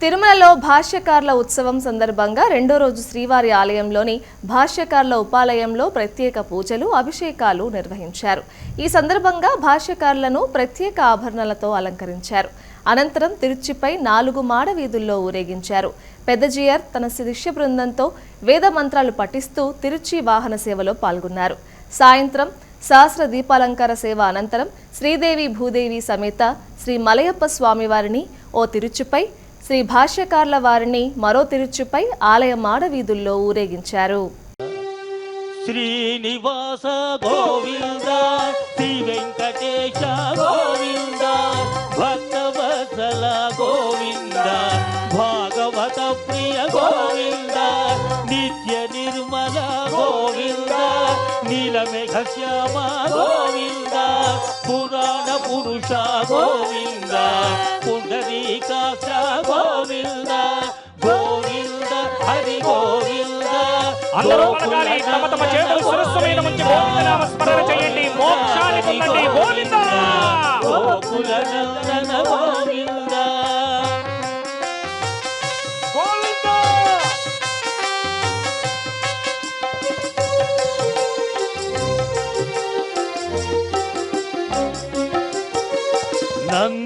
తిరుమలలో భాష్యకారుల ఉత్సవం సందర్భంగా రెండో రోజు శ్రీవారి ఆలయంలోని భాష్యకారుల ఉపాలయంలో ప్రత్యేక పూజలు అభిషేకాలు నిర్వహించారు. ఈ సందర్భంగా భాష్యకారులను ప్రత్యేక ఆభరణలతో అలంకరించారు. అనంతరం తిరుచిపై నాలుగు మాడ వీధుల్లో ఊరేగించారు. పెద్దజీయర్ తన శిష్య బృందంతో వేద మంత్రాలు పఠిస్తూ తిరుచి వాహన సేవలో పాల్గొన్నారు. సాయంత్రం సహస్ర దీపాలంకార సేవ అనంతరం శ్రీదేవి భూదేవి సమేత శ్రీ మలయప్ప స్వామివారిని ఓ తిరుచిపై శ్రీ భాష్యకార్ల వారిని మరో తిరుచుపై ఆలయ మాడవీధుల్లో ఊరేగించారు. శ్రీనివాస గోవింద శ్రీ వెంకటేశ గోవింద భక్తవత్సల గోవింద భాగవత ప్రియ గోవింద నిత్య నిర్మల గోవింద నీలమేఘ శ్యామ గోవింద పురాణ పురుష గోవింద పుండరీకాక్ష గోవింద గోవింద హరి గోవింద. అందరూ పలకాలి తమ తమ చేతులు శిరస్సు మీద ఉంచి గోవిందనామ స్మరణ చేయండి. మోక్షాన్ని పొందండి. గోవింద! గోకుల నందన గోవింద. గోవింద! నందనందన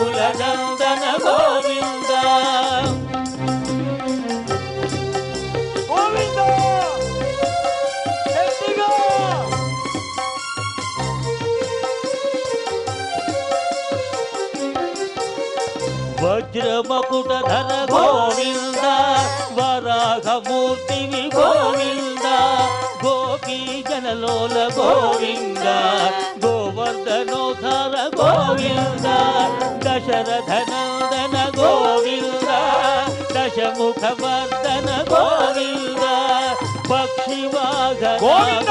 గోకుల నందన గోవింద! వజ్రమకుట ధర గోవింద వరాహమూర్తివి గోవింద. లోల గోవింద గోవర్ధనోధర గోవింద దశరథనందన గోవింద దశముఖవర్ధన గోవింద పక్షివాహన గోవింద! గోవింద